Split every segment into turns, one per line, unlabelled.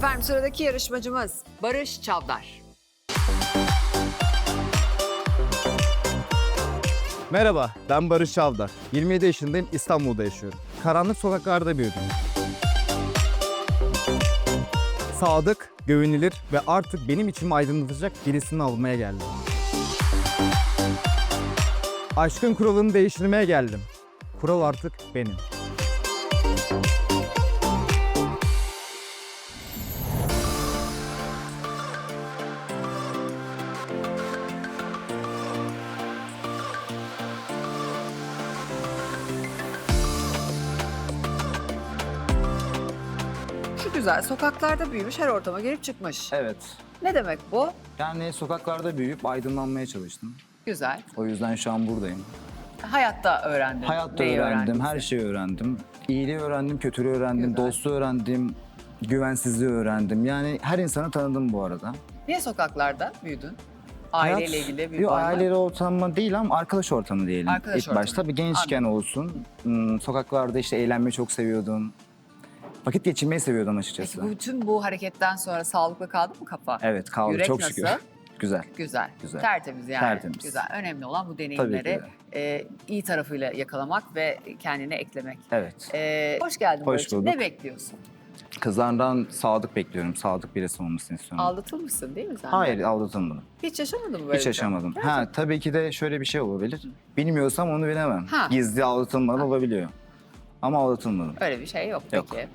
Efendim sıradaki yarışmacımız Barış Çavdar.
Merhaba, ben Barış Çavdar. 27 yaşındayım, İstanbul'da yaşıyorum. Karanlık sokaklarda büyüdüm. Sadık, güvenilir ve artık benim içimi aydınlatacak birisini almaya geldim. Aşkın kuralını değiştirmeye geldim. Kural artık benim.
Güzel sokaklarda büyümüş her ortama girip çıkmış.
Evet.
Ne demek bu?
Yani sokaklarda büyüyüp aydınlanmaya çalıştım.
Güzel.
O yüzden şu an buradayım.
Hayatta öğrendin.
Hayatta
Neyi
öğrendim,
öğrendin?
her şeyi öğrendim. İyiliği öğrendim, kötülüğü öğrendim,
Güzel.
dostluğu öğrendim, güvensizliği öğrendim. Yani her insanı tanıdım bu arada.
Niye sokaklarda büyüdün? Aileyle
Hayat-
ilgili bir
Yok
var mı?
aileyle ortamı değil ama arkadaş ortamı diyelim.
Arkadaş
İlk
ortamı.
başta bir gençken olsun. hmm, Sokaklarda işte eğlenmeyi çok seviyordum. Vakit geçirmeyi seviyordum açıkçası.
Peki bütün bu hareketten sonra sağlıklı kaldı mı kafa?
Evet kaldı
Yürek
çok
nasıl?
şükür. Güzel.
Güzel.
Güzel.
Tertemiz yani.
Tertemiz.
Güzel. Önemli olan bu deneyimleri
de.
e, iyi tarafıyla yakalamak ve kendine eklemek.
Evet.
E, hoş geldin
Hoş
Barış'cığım. Ne bekliyorsun?
Kızlardan sadık bekliyorum. Sadık birisi olmasını istiyorum.
Aldatılmışsın değil mi sen?
Hayır aldatılmadım.
Hiç yaşamadın mı böyle bir
Hiç
şey?
yaşamadım. Ha tabii ki de şöyle bir şey olabilir. Bilmiyorsam onu bilemem.
Ha.
Gizli aldatılmalar olabiliyor. Ama aldatılmadım.
Öyle bir şey yok,
Yok.
peki.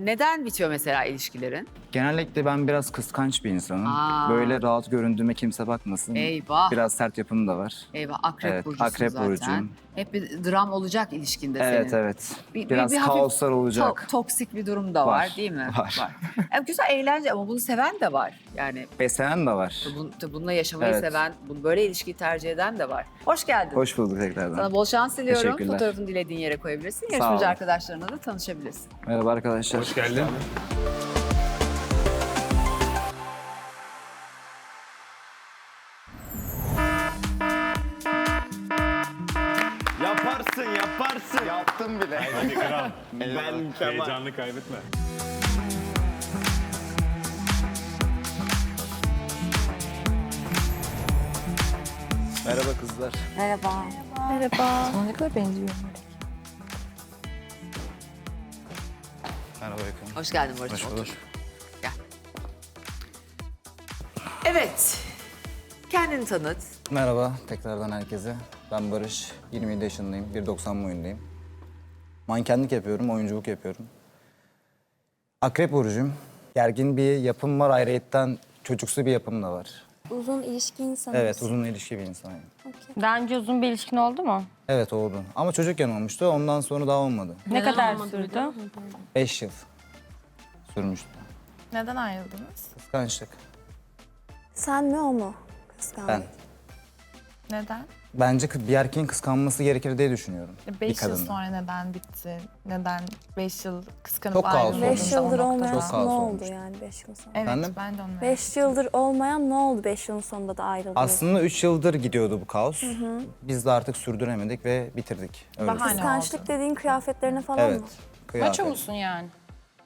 Neden bitiyor mesela ilişkilerin?
Genellikle ben biraz kıskanç bir insanım.
Aa.
Böyle rahat göründüğüme kimse bakmasın.
Eyvah.
Biraz sert yapım da var.
Eyvah akrep
Evet,
burcusun
akrep
zaten.
burcuyum.
Hep bir dram olacak ilişkinde
Evet
senin.
evet.
Bir- bir-
Biraz
bir hafif
kaoslar olacak.
To- toksik bir durum da var,
Var,
değil mi?
var.
Yani güzel eğlence ama bunu seven de var. Yani
Besleyen de var.
bun, bununla yaşamayı
Evet.
seven, bunu böyle ilişkiyi tercih eden de var. Hoş geldin.
Hoş bulduk tekrardan.
Sana bol şans diliyorum.
Teşekkürler.
Fotoğrafını dilediğin yere koyabilirsin. Yarışmacı
olun.
arkadaşlarına da tanışabilirsin.
Merhaba arkadaşlar. Hoş geldin.
Yaparsın, yaparsın.
Yaptım bile.
Hadi kral.
Ben
Heyecanını kaybetme.
Merhaba kızlar.
Merhaba. Merhaba. Sana ne kadar benziyor.
Merhaba Yakın.
Hoş geldin Barış.
Hoş bulduk.
Gel. Evet. Kendini tanıt.
Merhaba tekrardan herkese. Ben Barış, 27 yaşındayım, 1.90 boyundayım. Mankenlik yapıyorum, oyunculuk yapıyorum. Akrep burcuyum. Gergin bir yapım var, ayrıyetten çocuksu bir yapım da var.
Uzun ilişki insanı.
Evet, uzun ilişki bir insanım.
Daha önce uzun bir ilişkin oldu mu?
Evet oldu. Ama çocukken olmuştu, ondan sonra daha olmadı.
Ne kadar sürdü?
5 yıl sürmüştü.
Neden ayrıldınız?
Kıskançlık.
Sen mi o mu? Kıskandı.
Ben.
Neden?
Bence kı- bir erkeğin kıskanması gerekir diye düşünüyorum. bir
5 yıl sonra neden bitti? Neden 5 yıl kıskanıp
Çok kaos
ayrıldınız?
oldu.
5 yıldır olmayan ne oldu
olmuştu.
yani 5 yıl sonra?
Evet
Efendim?
ben de onu merak
5 yıldır olmayan ne oldu 5 yılın sonunda da ayrıldınız?
Aslında 3 yıldır gidiyordu bu kaos. Biz de artık sürdüremedik ve bitirdik. Öyle
Bahane.
Kıskançlık dediğin kıyafetlerine falan
Evet.
mı?
kıyafet.
Maço musun yani?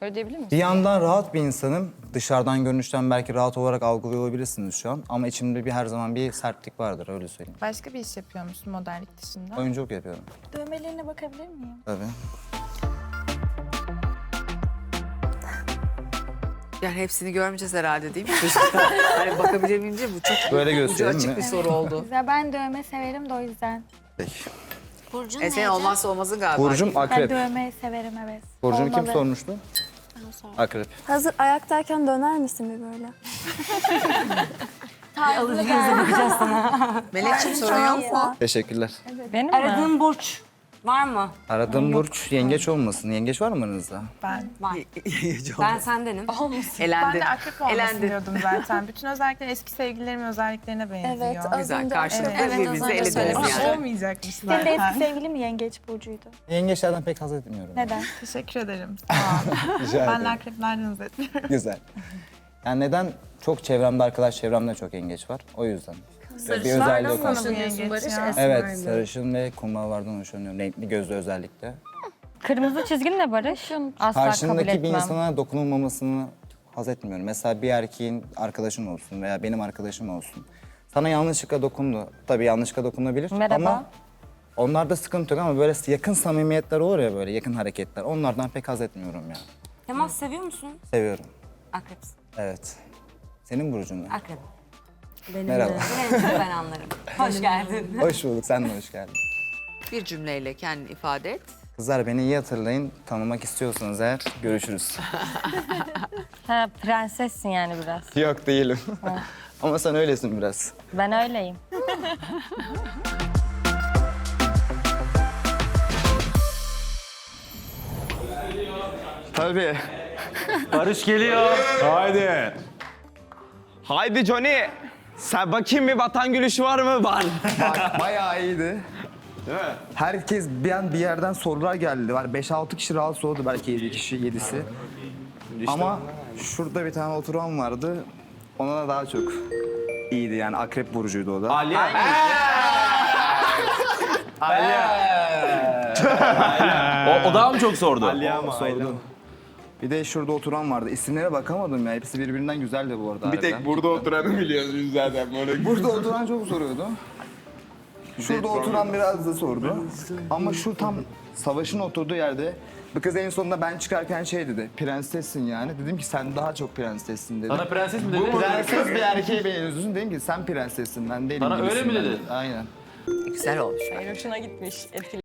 Öyle diyebilir misin?
Bir yandan rahat bir insanım. Dışarıdan görünüşten belki rahat olarak algılıyor olabilirsiniz şu an. Ama içimde bir her zaman bir sertlik vardır öyle söyleyeyim.
Başka bir iş yapıyor musun modellik dışında?
Oyunculuk yapıyorum
Dövmelerine bakabilir miyim?
tabii.
Yani hepsini görmeyeceğiz herhalde değil mi hani bakabilir miyim diye bu çok
Böyle
ucu
göstereyim
açık
mi?
bir soru oldu.
Ya ben dövme severim de o yüzden.
Peki.
Burcun
E senin olmazsa olmazın galiba.
Burcum
Ben
akrep.
dövmeyi severim evet.
Burcumu kim
Olmalı.
sormuştu? Akrep.
Hazır ayaktayken döner misin bir böyle?
Tarzını beğendim.
Melek'ciğim sorun yok mu?
Teşekkürler.
Benim mi?
Aradığın burç var mı?
Aradığım burç yengeç olmasın. Yengeç var mı aranızda?
Ben.
Var. Ben sendenim.
Ben
Elendi.
de akrep olmasın
Elendi.
diyordum zaten. Bütün özellikler eski sevgililerimin özelliklerine benziyor.
Evet, az
Güzel,
önce
karşılıklı
Evet,
birbirinizi
az önce
elediniz
söyledim.
Ama
yani.
olmayacakmış
Senin de
zaten.
eski sevgilin mi yengeç burcuydu?
Yengeçlerden pek haz etmiyorum.
Neden?
Teşekkür ederim.
Rica
ben de
ederim.
akreplerden haz etmiyorum.
Güzel. Yani neden? Çok çevremde arkadaş çevremde çok yengeç var. O yüzden. Bir özelliği o
Nasıl yengeç ya?
Evet, sarışın ve kumrallardan hoşlanıyorum. Renkli gözlü özellikle.
Kırmızı çizgin ne Barış? Asla kabul
Karşındaki bir
etmem.
insana dokunulmamasını
haz etmiyorum. Mesela bir erkeğin arkadaşın olsun veya benim arkadaşım olsun. Sana yanlışlıkla dokundu. Tabii yanlışlıkla dokunabilir
Merhaba.
ama onlarda sıkıntı yok ama böyle yakın samimiyetler olur ya böyle yakın hareketler. Onlardan pek haz etmiyorum ya.
Temas seviyor musun?
Seviyorum.
Akrepsin.
Evet. Senin burcun ne?
Akrep.
Merhaba.
Evet, ben anlarım. Hoş geldin.
hoş bulduk. Sen de hoş geldin.
Bir cümleyle kendini ifade et.
Kızlar beni iyi hatırlayın. Tanımak istiyorsanız eğer görüşürüz.
Ha, prensessin yani biraz.
Yok değilim. Ama sen öylesin biraz.
Ben öyleyim.
Tabii.
Barış geliyor. Haydi. Haydi Johnny. Sen bakayım bir vatan gülüşü var mı? Var.
Bak bayağı iyiydi.
Değil mi?
Herkes bir an bir yerden sorular geldi. Var 5-6 kişi rahatsız oldu belki 7 kişi 7'si. Ama şurada bir tane oturan vardı. Ona da daha çok iyiydi yani akrep burcuydu o da.
Aliye.
O, o daha mı çok sordu?
Aliye ama
Sordu. Bir de şurada oturan vardı. İsimlere bakamadım ya. Hepsi birbirinden güzeldi bu arada.
Bir tek burada oturanı biliyoruz biz zaten böyle.
Burada oturan çok soruyordu. Şurada oturan biraz da sordu. Ama şu tam savaşın oturduğu yerde bu kız en sonunda ben çıkarken şey dedi. Prensessin yani. Dedim ki sen daha çok prensessin dedi.
Sana prenses mi dedi?
Prenses bir erkeğe benziyorsun. Dedim ki sen prensessin ben değilim.
Sana öyle
gibisin
mi dedi?
Aynen.
Güzel olmuş.
Hoşuna gitmiş. Etkili.